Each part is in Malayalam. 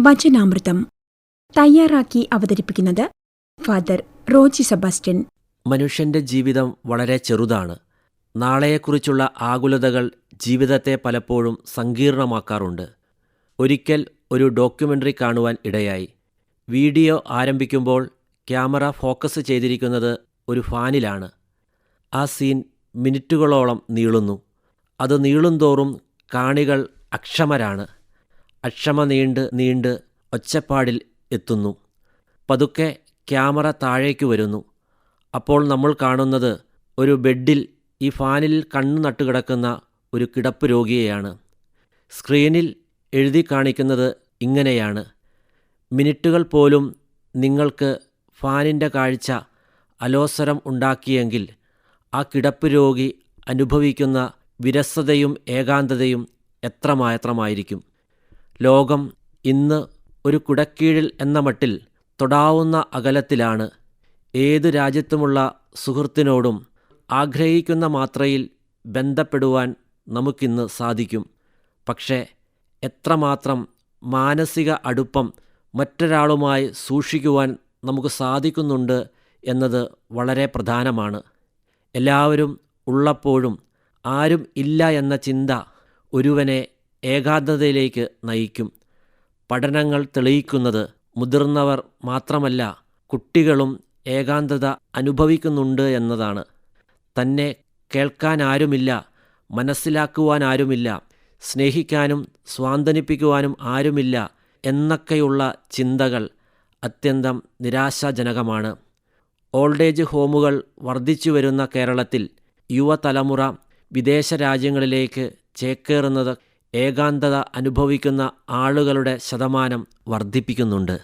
വചനാമൃതം തയ്യാറാക്കി അവതരിപ്പിക്കുന്നത് ഫാദർ റോജി സെബാസ്റ്റ്യൻ. മനുഷ്യന്റെ ജീവിതം വളരെ ചെറുതാണ്. നാളെയെക്കുറിച്ചുള്ള ആകുലതകൾ ജീവിതത്തെ പലപ്പോഴും സങ്കീർണമാക്കാറുണ്ട്. ഒരിക്കൽ ഒരു ഡോക്യുമെന്ററി കാണുവാൻ ഇടയായി. വീഡിയോ ആരംഭിക്കുമ്പോൾ ക്യാമറ ഫോക്കസ് ചെയ്തിരിക്കുന്നത് ഒരു ഫാനിലാണ്. ആ സീൻ മിനിറ്റുകളോളം നീളുന്നു. അത് നീളുന്തോറും കാണികൾ അക്ഷമരാണ്. അക്ഷമ നീണ്ട് നീണ്ട് ഒച്ചപ്പാടിൽ എത്തുന്നു. പതുക്കെ ക്യാമറ താഴേക്ക് വരുന്നു. അപ്പോൾ നമ്മൾ കാണുന്നത് ഒരു ബെഡിൽ ഈ ഫാനിൽ കണ്ണു നട്ടുകിടക്കുന്ന ഒരു കിടപ്പ് രോഗിയെയാണ്. സ്ക്രീനിൽ എഴുതി കാണിക്കുന്നത് ഇങ്ങനെയാണ്. മിനിറ്റുകൾ പോലും നിങ്ങൾക്ക് ഫാനിന്റെ കാഴ്ച അലോസരം ഉണ്ടാക്കിയെങ്കിൽ ആ കിടപ്പ് രോഗി അനുഭവിക്കുന്ന വിരസതയും ഏകാന്തതയും എത്രമാത്രമായിരിക്കും? ലോകം ഇന്ന് ഒരു കുടക്കീഴിൽ എന്ന മട്ടിൽ തൊടാവുന്ന അകലത്തിലാണ് ഏതു രാജ്യത്തുമുള്ള സുഹൃത്തിനോടും ആഗ്രഹിക്കുന്ന മാത്രയിൽ ബന്ധപ്പെടുവാൻ നമുക്കിന്ന് സാധിക്കും. പക്ഷേ എത്രമാത്രം മാനസിക അടുപ്പം മറ്റൊരാളുമായി സൂക്ഷിക്കുവാൻ നമുക്ക് സാധിക്കുന്നുണ്ട് എന്നത് വളരെ പ്രധാനമാണ്. എല്ലാവരും ഉള്ളപ്പോഴും ആരും ഇല്ല എന്ന ചിന്ത ഒരുവനെ ഏകാന്തതയിലേക്ക് നയിക്കും. പഠനങ്ങൾ തെളിയിക്കുന്നത് മുതിർന്നവർ മാത്രമല്ല കുട്ടികളും ഏകാന്തത അനുഭവിക്കുന്നുണ്ട് എന്നതാണ്. തന്നെ കേൾക്കാനാരുമില്ല മനസ്സിലാക്കുവാനാരുമില്ല സ്നേഹിക്കാനും സ്വാന്തനിപ്പിക്കുവാനും ആരുമില്ല എന്നൊക്കെയുള്ള ചിന്തകൾ അത്യന്തം നിരാശാജനകമാണ്. ഓൾഡേജ് ഹോമുകൾ വർദ്ധിച്ചു വരുന്ന കേരളത്തിൽ യുവതലമുറ വിദേശ രാജ്യങ്ങളിലേക്ക് ചേക്കേറുന്നത് ഏകാന്തത അനുഭവിക്കുന്ന ആളുകളുടെ ശതമാനം വർദ്ധിപ്പിക്കുന്നുണ്ട്.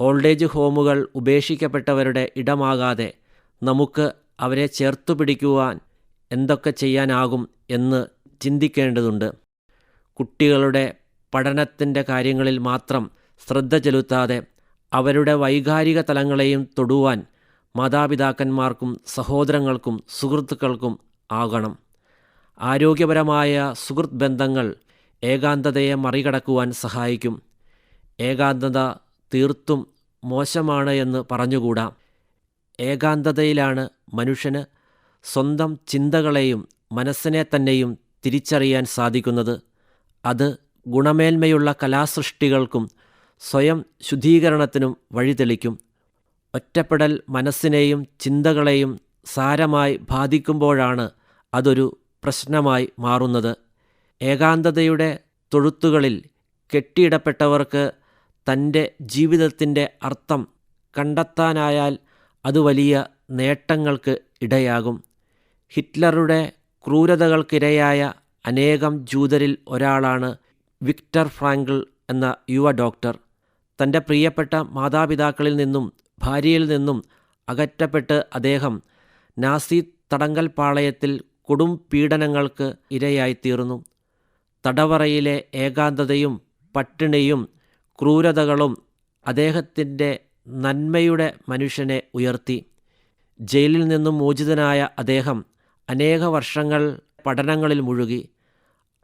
ഓൾഡേജ് ഹോമുകൾ ഉപേക്ഷിക്കപ്പെട്ടവരുടെ ഇടമാകാതെ നമുക്ക് അവരെ ചേർത്തു പിടിക്കുവാൻ എന്തൊക്കെ ചെയ്യാനാകും എന്ന് ചിന്തിക്കേണ്ടതുണ്ട്. കുട്ടികളുടെ പഠനത്തിന്റെ കാര്യങ്ങളിൽ മാത്രം ശ്രദ്ധ ചെലുത്താതെ അവരുടെ വൈകാരിക തലങ്ങളെയും തൊടുവാൻ മാതാപിതാക്കന്മാർക്കും സഹോദരങ്ങൾക്കും സുഹൃത്തുക്കൾക്കും ആകണം. ആരോഗ്യപരമായ സുഹൃത് ബന്ധങ്ങൾ ഏകാന്തതയെ മറികടക്കുവാൻ സഹായിക്കും. ഏകാന്തത തീർത്തും മോശമാണ് എന്ന് പറഞ്ഞുകൂടാ. ഏകാന്തതയിലാണ് മനുഷ്യന് സ്വന്തം ചിന്തകളെയും മനസ്സിനെ തന്നെയും തിരിച്ചറിയാൻ സാധിക്കുന്നത്. അത് ഗുണമേന്മയുള്ള കലാസൃഷ്ടികൾക്കും സ്വയം ശുദ്ധീകരണത്തിനും വഴിതെളിക്കും. ഒറ്റപ്പെടൽ മനസ്സിനെയും ചിന്തകളെയും സാരമായി ബാധിക്കുമ്പോഴാണ് അതൊരു പ്രശ്നമായി മാറുന്നത്. ഏകാന്തതയുടെ തൊഴുത്തുകളിൽ കെട്ടിയിടപ്പെട്ടവർക്ക് തന്റെ ജീവിതത്തിന്റെ അർത്ഥം കണ്ടെത്താനായാൽ അത് വലിയ നേട്ടങ്ങൾക്ക് ഇടയാകും. ഹിറ്റ്ലറുടെ ക്രൂരതകൾക്കിരയായ അനേകം ജൂതരിൽ ഒരാളാണ് വിക്ടർ ഫ്രാങ്കിൾ എന്ന യുവ ഡോക്ടർ. തന്റെ പ്രിയപ്പെട്ട മാതാപിതാക്കളിൽ നിന്നും ഭാര്യയിൽ നിന്നും അകറ്റപ്പെട്ട് അദ്ദേഹം നാസി തടങ്കൽ പാളയത്തിൽ കൊടും പീഡനങ്ങൾക്ക് ഇരയായിത്തീർന്നു. തടവറയിലെ ഏകാന്തതയും പട്ടിണിയും ക്രൂരതകളും അദ്ദേഹത്തിന്റെ നന്മയുടെ മനുഷ്യനെ ഉയർത്തി. ജയിലിൽ നിന്നും മോചിതനായ അദ്ദേഹം അനേക വർഷങ്ങൾ പഠനങ്ങളിൽ മുഴുകി.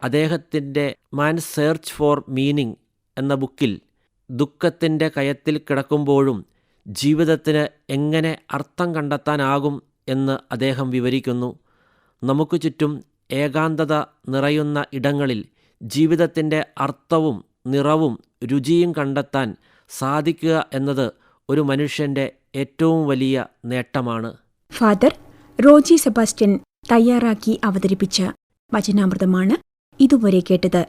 അദ്ദേഹത്തിന്റെ മാൻ സെർച്ച് ഫോർ മീനിങ് എന്ന ബുക്കിൽ ദുഃഖത്തിന്റെ കയത്തിൽ കിടക്കുമ്പോഴും ജീവിതത്തിന് എങ്ങനെ അർത്ഥം കണ്ടെത്താനാകും എന്ന് അദ്ദേഹം വിവരിക്കുന്നു. നമുക്ക് ചുറ്റും ഏകാന്തത നിറയുന്ന ഇടങ്ങളിൽ ജീവിതത്തിന്റെ അർത്ഥവും നിറവും രുചിയും കണ്ടെത്താൻ സാധിക്കുക എന്നത് ഒരു മനുഷ്യന്റെ ഏറ്റവും വലിയ നേട്ടമാണ്. ഫാദർ റോജി സെബാസ്റ്റ്യൻ തയ്യാറാക്കി അവതരിപ്പിച്ച വചനാമൃതമാണ് ഇതുവരെ കേട്ടത്.